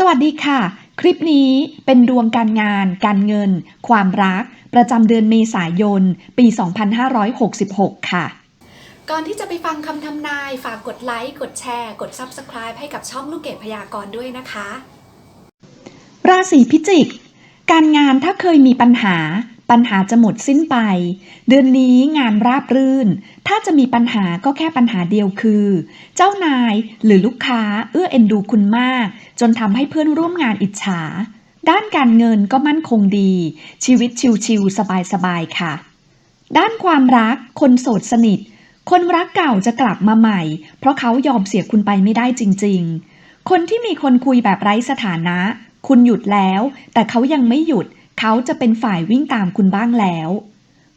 สวัสดีค่ะ คลิปนี้เป็นดวงการงาน การเงิน ความรัก ประจำเดือนเมษายน ปี 2566 ค่ะ ก่อนที่จะไปฟังคำทำนาย ฝากกดไลค์ กดแชร์ กด Subscribe ให้กับช่องลูกเกดพยากรณ์ด้วยนะคะ ราศีพิจิก การงานถ้าเคยมีปัญหา ปัญหาจะหมดสิ้นไป เดือนนี้งานราบรื่น ถ้าจะมีปัญหาก็แค่ปัญหาเดียวคือ เจ้านายหรือลูกค้าเอื้อเอ็นดูคุณมาก จนทำให้เพื่อนร่วมงานอิจฉา ด้านการเงินก็มั่นคงดี ชีวิตชิวๆสบายๆค่ะ ด้านความรักคนโสดสนิท คนรักเก่าจะกลับมาใหม่ เพราะเขายอมเสียคุณไปไม่ได้จริง ๆ คนที่มีคนคุยแบบไร้สถานะ คุณหยุดแล้ว แต่เขายังไม่หยุด เขาจะเป็นฝ่ายวิ่งตามคุณบ้างแล้ว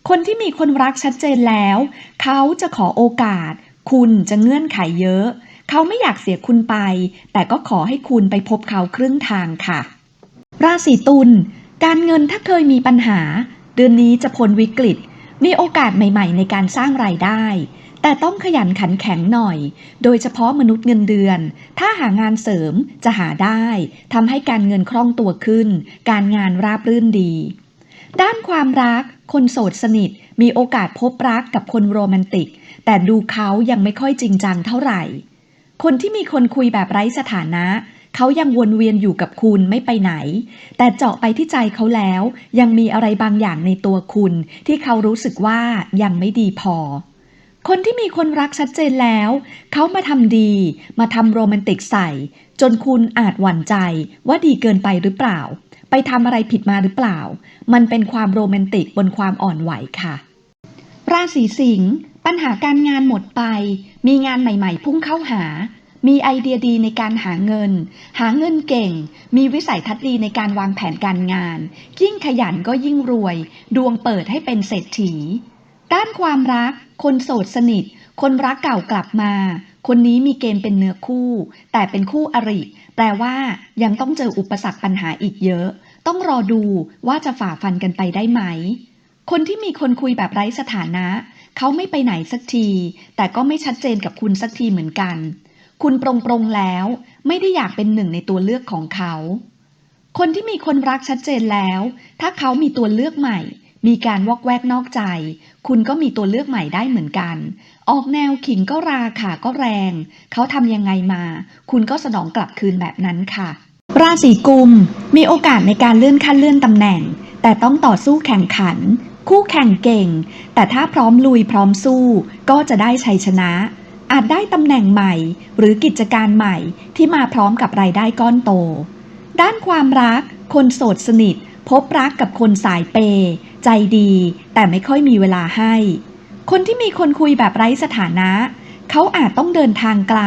คนที่มีคนรักชัดเจนแล้ว เขาจะขอโอกาส คุณจะเงื่อนไขเยอะ เขาไม่อยากเสียคุณไป แต่ก็ขอให้คุณไปพบเขาครึ่งทางค่ะ ราศีตุล การเงินถ้าเคยมีปัญหา เดือนนี้จะพ้นวิกฤต มีโอกาสใหม่ ๆ ในการสร้างรายได้ แต่ต้องขยันขันแข็งหน่อย โดยเฉพาะมนุษย์เงินเดือน ถ้าหางานเสริมจะหาได้ทำให้การเงินคล่องตัวขึ้น การงานราบรื่นดี ด้านความรัก คนโสดสนิท มีโอกาสพบรักกับคนโรแมนติก แต่ดูเขายังไม่ค่อยจริงจังเท่าไหร่ คนที่มีคนคุยแบบไร้สถานะเขายังวนเวียนอยู่กับคุณไม่ไปไหน แต่เจาะไปที่ใจเขาแล้ว ยังมีอะไรบางอย่างในตัวคุณ ที่เขารู้สึกว่ายังไม่ดีพอ คนที่มีคนรักชัดเจนแล้ว เขามาทำดี มาทำโรแมนติกใส่ จนคุณอาจหวั่นใจว่าดีเกินไปหรือเปล่า ไปทำอะไรผิดมาหรือเปล่า มันเป็นความโรแมนติกบนความอ่อนไหวค่ะ ราศีสิงห์ปัญหาการงานหมดไป มีงานใหม่ๆ พุ่งเข้าหา มีไอเดียดีในการหาเงิน หาเงินเก่ง มีวิสัยทัศน์ดีในการวางแผนการงาน ยิ่งขยันก็ยิ่งรวย ดวงเปิดให้เป็นเศรษฐี ด้านความรัก คนโสดสนิท คนรักเก่ากลับมา คนนี้มีเกณฑ์เป็นเนื้อคู่ แต่เป็นคู่อริ แปลว่ายังต้องเจออุปสรรคปัญหาอีกเยอะ ต้องรอดูว่าจะฝ่าฟันกันไปได้ไหม คนที่มีคนคุยแบบไร้สถานะ เขาไม่ไปไหนสักที แต่ก็ไม่ชัดเจนกับคุณสักทีเหมือนกัน คุณปรงปรงๆแล้ว ไม่ได้อยากเป็นหนึ่งในตัวเลือกของเขา คนที่มีคนรักชัดเจนแล้ว ถ้าเขามีตัวเลือกใหม่ มีการวอกแวกนอกใจ คุณก็มีตัวเลือกใหม่ได้เหมือนกัน ออกแนวขิงก็ราขาก็แรง เขาทำยังไงมา คุณก็สนองกลับคืนแบบนั้นค่ะ ราศีกุม มีโอกาสในการเลื่อนขั้นเลื่อนตำแหน่ง แต่ต้องต่อสู้แข่งขัน คู่แข่งเก่ง แต่ถ้าพร้อมลุยพร้อมสู้ ก็จะได้ชัยชนะ อาจได้ตำแหน่งใหม่ หรือกิจการใหม่ที่มาพร้อมกับรายได้ก้อนโต ด้านความรัก คนโสดสนิท พบรักกับคนสายเปย์ใจดี แต่ไม่ค่อยมีเวลาให้ คนที่มีคนคุยแบบไร้สถานะ เขาอาจต้องเดินทางไกล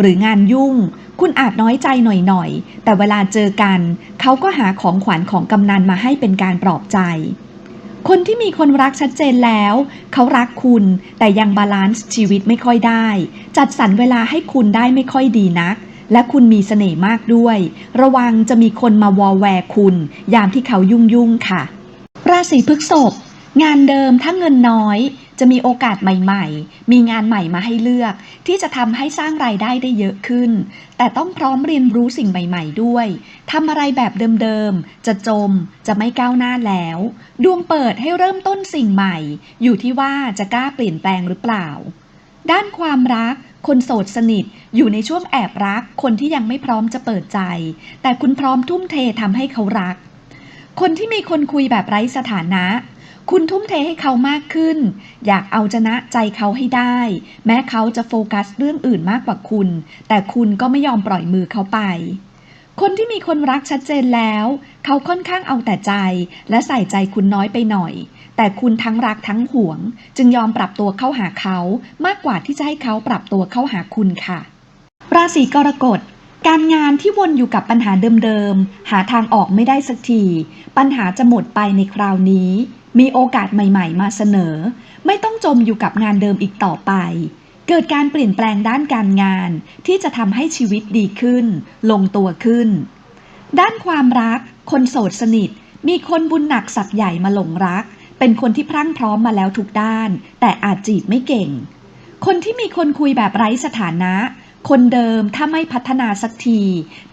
หรืองานยุ่ง คุณอาจน้อยใจหน่อยๆ แต่เวลาเจอกัน เขาก็หาของขวัญของกำนันมาให้เป็นการปลอบใจ คนที่มีคนรักชัดเจนแล้ว เขารักคุณแต่ยังบาลานซ์ชีวิตไม่ค่อยได้ จัดสรรเวลาให้คุณได้ไม่ค่อยดีนัก และคุณมีเสน่ห์มากด้วย ระวังจะมีคนมาวอแวร์คุณ ยามที่เขายุ่งยุ่งค่ะ ราศีพฤษภงานเดิมถ้าเงินน้อย จะมีโอกาสใหม่ ๆ มีงานใหม่มาให้เลือก ที่จะทำให้สร้างรายได้ได้เยอะขึ้น แต่ต้องพร้อมเรียนรู้สิ่งใหม่ ๆ ด้วยทำอะไรแบบเดิมๆ จะจมจะไม่ก้าวหน้าแล้ว ดวงเปิดให้เริ่มต้นสิ่งใหม่ อยู่ที่ว่าจะกล้าเปลี่ยนแปลงหรือเปล่า ด้านความรัก คนโสดสนิทอยู่ในช่วงแอบรัก คนที่ยังไม่พร้อมจะเปิดใจ แต่คุณพร้อมทุ่มเททำให้เขารัก คนที่มีคนคุยแบบไร้สถานะ คุณทุ่มเทให้เขามากขึ้น อยากเอาชนะใจเขาให้ได้ แม้เขาจะโฟกัสเรื่องอื่นมากกว่าคุณ แต่คุณก็ไม่ยอมปล่อยมือเขาไป คนที่มีคนรักชัดเจนแล้ว เขาค่อนข้างเอาแต่ใจ และใส่ใจคุณน้อยไปหน่อย แต่คุณทั้งรักทั้งหวง จึงยอมปรับตัวเข้าหาเขา มากกว่าที่จะให้เขาปรับตัวเข้าหาคุณค่ะ ราศีกรกฎการงานที่วนอยู่กับปัญหาเดิมๆ หาทางออกไม่ได้สักที ปัญหาจะหมดไปในคราวนี้ มีโอกาสใหม่ๆ มาเสนอ ไม่ต้องจมอยู่กับงานเดิมอีกต่อไป เกิดการเปลี่ยนแปลงด้านการงานที่จะทำให้ชีวิตดีขึ้น ลงตัวขึ้น ด้านความรัก คนโสดสนิท มีคนบุญหนักสักใหญ่มาหลงรัก เป็นคนที่พรั่งพร้อมมาแล้วทุกด้าน แต่อาจจีบไม่เก่ง คนที่มีคนคุยแบบไร้สถานะ คนเดิมถ้าไม่พัฒนาสักที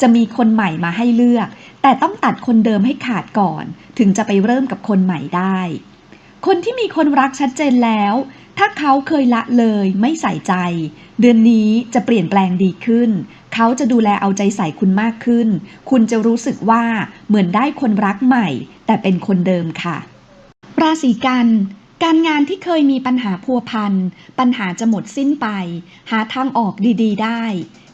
จะมีคนใหม่มาให้เลือก แต่ต้องตัดคนเดิมให้ขาดก่อน ถึงจะไปเริ่มกับคนใหม่ได้ คนที่มีคนรักชัดเจนแล้ว ถ้าเขาเคยละเลยไม่ใส่ใจ เดือนนี้จะเปลี่ยนแปลงดีขึ้น เขาจะดูแลเอาใจใส่คุณมากขึ้น คุณจะรู้สึกว่าเหมือนได้คนรักใหม่ แต่เป็นคนเดิมค่ะ ราศีกันการงานที่เคยมีปัญหาพัวพัน ปัญหาจะหมดสิ้นไป หาทางออกดี ๆ ได้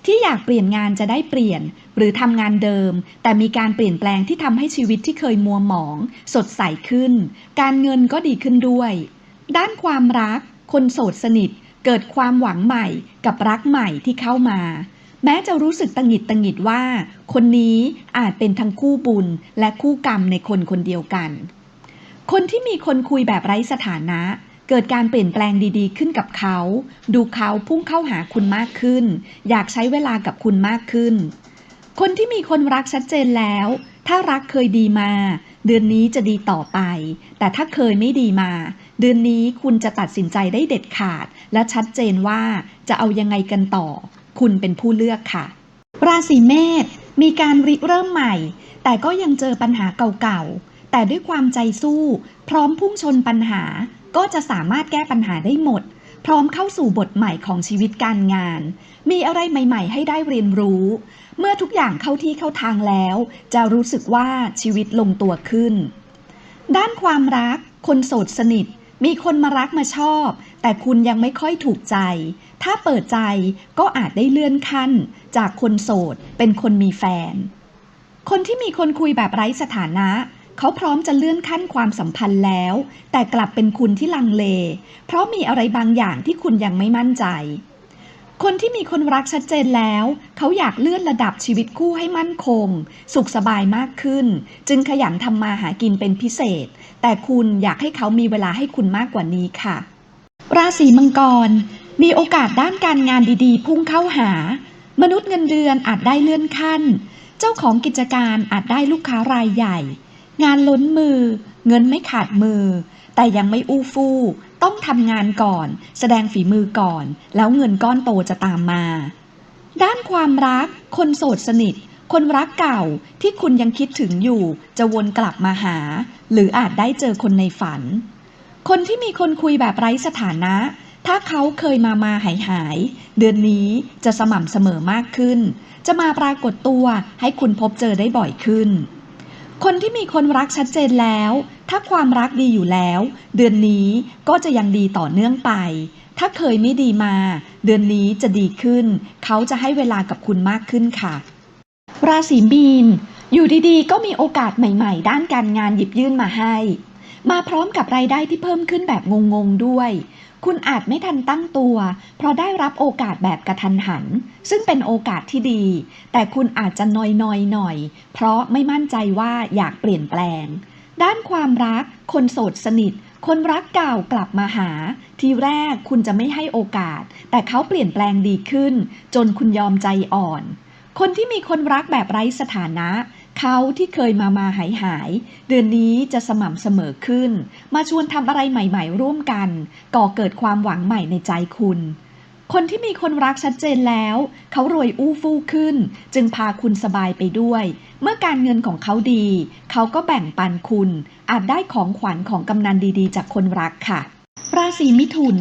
ที่อยากเปลี่ยนงานจะได้เปลี่ยน หรือทำงานเดิม แต่มีการเปลี่ยนแปลงที่ทำให้ชีวิตที่เคยมัวหมอง สดใสขึ้น การเงินก็ดีขึ้นด้วย ด้านความรัก คนโสดสนิท เกิดความหวังใหม่ กับรักใหม่ที่เข้ามา แม้จะรู้สึกตังหิดตังหงิดว่า คนนี้อาจเป็นทั้งคู่บุญและคู่กรรมในคนคนเดียวกัน คนที่มีคนคุยแบบไร้สถานะ เกิดการเปลี่ยนแปลงดีๆ ขึ้นกับเขา ดูเขาพุ่งเข้าหาคุณมากขึ้น อยากใช้เวลากับคุณมากขึ้น คนที่มีคนรักชัดเจนแล้ว ถ้ารักเคยดีมา เดือนนี้จะดีต่อไป แต่ถ้าเคยไม่ดีมา เดือนนี้คุณจะตัดสินใจได้เด็ดขาด และชัดเจนว่าจะเอายังไงกันต่อ คุณเป็นผู้เลือกค่ะ ราศีเมษมีการริเริ่มใหม่ แต่ก็ยังเจอปัญหาเก่าๆแต่ด้วยความใจสู้ พร้อมพุ่งชนปัญหา ก็จะสามารถแก้ปัญหาได้หมด พร้อมเข้าสู่บทใหม่ของชีวิตการงาน มีอะไรใหม่ ๆ ให้ได้เรียนรู้ เมื่อทุกอย่างเข้าที่เข้าทางแล้ว จะรู้สึกว่าชีวิตลงตัวขึ้น ด้านความรัก คนโสดสนิท มีคนมารักมาชอบ แต่คุณยังไม่ค่อยถูกใจ ถ้าเปิดใจก็อาจได้เลื่อนขั้น จากคนโสดเป็นคนมีแฟน คนที่มีคนคุยแบบไร้สถานะ เขาพร้อมจะเลื่อนขั้นความสัมพันธ์แล้ว แต่กลับเป็นคุณที่ลังเล เพราะมีอะไรบางอย่างที่คุณยังไม่มั่นใจ คนที่มีคนรักชัดเจนแล้ว เขาอยากเลื่อนระดับชีวิตคู่ให้มั่นคง สุขสบายมากขึ้น จึงขยันทำมาหากินเป็นพิเศษ แต่คุณอยากให้เขามีเวลาให้คุณมากกว่านี้ค่ะ ราศีมังกร มีโอกาสด้านการงานดีๆ พุ่งเข้าหา มนุษย์เงินเดือนอาจได้เลื่อนขั้น เจ้าของกิจการอาจได้ลูกค้ารายใหญ่ งานล้นมือ เงินไม่ขาดมือ แต่ยังไม่อู้ฟู่ ต้องทำงานก่อน แสดงฝีมือก่อน แล้วเงินก้อนโตจะตามมา ด้านความรัก คนโสดสนิท คนรักเก่าที่คุณยังคิดถึงอยู่ จะวนกลับมาหา หรืออาจได้เจอคนในฝัน คนที่มีคนคุยแบบไร้สถานะ ถ้าเขาเคยมามาหายหาย เดือนนี้จะสม่ำเสมอมากขึ้น จะมาปรากฏตัวให้คุณพบเจอได้บ่อยขึ้น คนที่มีคนรักชัดเจนแล้ว ถ้าความรักดีอยู่แล้ว เดือนนี้ก็จะยังดีต่อเนื่องไป ถ้าเคยไม่ดีมา เดือนนี้จะดีขึ้น เขาจะให้เวลากับคุณมากขึ้นค่ะ ราศีมีน อยู่ดีๆ ก็มีโอกาสใหม่ ๆ ด้านการงานหยิบยื่นมาให้ มาพร้อมกับรายได้ที่เพิ่มขึ้นแบบงงๆด้วย คุณอาจไม่ทันตั้งตัว เพราะได้รับโอกาสแบบกระทันหัน ซึ่งเป็นโอกาสที่ดี แต่คุณอาจจะนอยๆหน่อย เพราะไม่มั่นใจว่าอยากเปลี่ยนแปลง ด้านความรัก คนโสดสนิท คนรักเก่ากลับมาหา ทีแรกคุณจะไม่ให้โอกาส แต่เขาเปลี่ยนแปลงดีขึ้น จนคุณยอมใจอ่อน คนที่มีคนรักแบบไร้สถานะ เขาที่เคยมามาหายหาย เดือนนี้จะสม่ำเสมอขึ้น มาชวนทำอะไรใหม่ ๆ ร่วมกัน ก่อเกิดความหวังใหม่ในใจคุณ คนที่มีคนรักชัดเจนแล้ว เขารวยอู้ฟู่ขึ้น จึงพาคุณสบายไปด้วย เมื่อการเงินของเขาดี เขาก็แบ่งปันคุณ อาจได้ของขวัญของกำนันดีๆ จากคนรักค่ะ ราศีมิถุน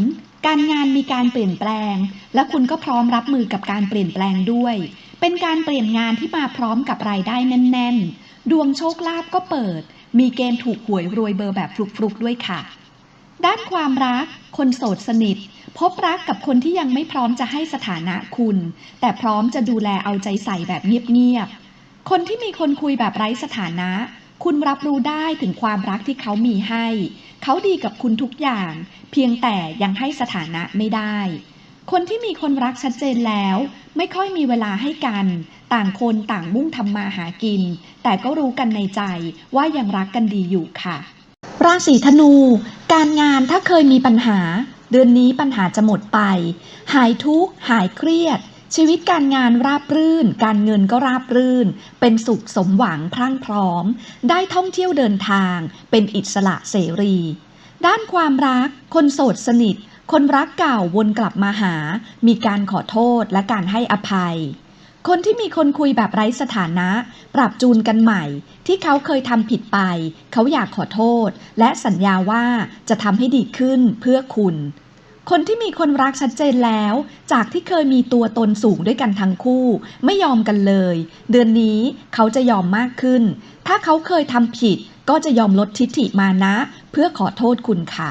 การงานมีการเปลี่ยนแปลง และคุณก็พร้อมรับมือกับการเปลี่ยนแปลงด้วย เป็นการเปลี่ยนงานที่มาพร้อมกับรายได้แน่น ๆ ดวงโชคลาภก็เปิด มีเกณฑ์ถูกหวยรวยเบอร์แบบฟลุกๆด้วยค่ะ ด้านความรัก คนโสดสนิท พบรักกับคนที่ยังไม่พร้อมจะให้สถานะคุณ แต่พร้อมจะดูแลเอาใจใส่แบบเงียบๆ คนที่มีคนคุยแบบไร้สถานะ คุณรับรู้ได้ถึงความรักที่เขามีให้ เขาดีกับคุณทุกอย่าง เพียงแต่ยังให้สถานะไม่ได้ คนที่มีคนรักชัดเจนแล้ว ไม่ค่อยมีเวลาให้กัน ต่างคนต่างมุ่งทำมาหากิน แต่ก็รู้กันในใจว่ายังรักกันดีอยู่ค่ะ ราศีธนู การงานถ้าเคยมีปัญหา เดือนนี้ปัญหาจะหมดไป หายทุกข์หายเครียด ชีวิตการงานราบรื่น การเงินก็ราบรื่น เป็นสุขสมหวังพรั่งพร้อม ได้ท่องเที่ยวเดินทาง เป็นอิสระเสรี ด้านความรัก คนโสดสนิท คนรักเก่าวนกลับมาหา มีการขอโทษและการให้อภัย คนที่มีคนคุยแบบไร้สถานะ ปรับจูนกันใหม่ ที่เขาเคยทำผิดไป เขาอยากขอโทษ และสัญญาว่าจะทำให้ดีขึ้นเพื่อคุณ คนที่มีคนรักชัดเจนแล้ว จากที่เคยมีตัวตนสูงด้วยกันทั้งคู่ ไม่ยอมกันเลย เดือนนี้เขาจะยอมมากขึ้น ถ้าเขาเคยทำผิดก็จะยอมลดทิฐิมานะ เพื่อขอโทษคุณค่ะ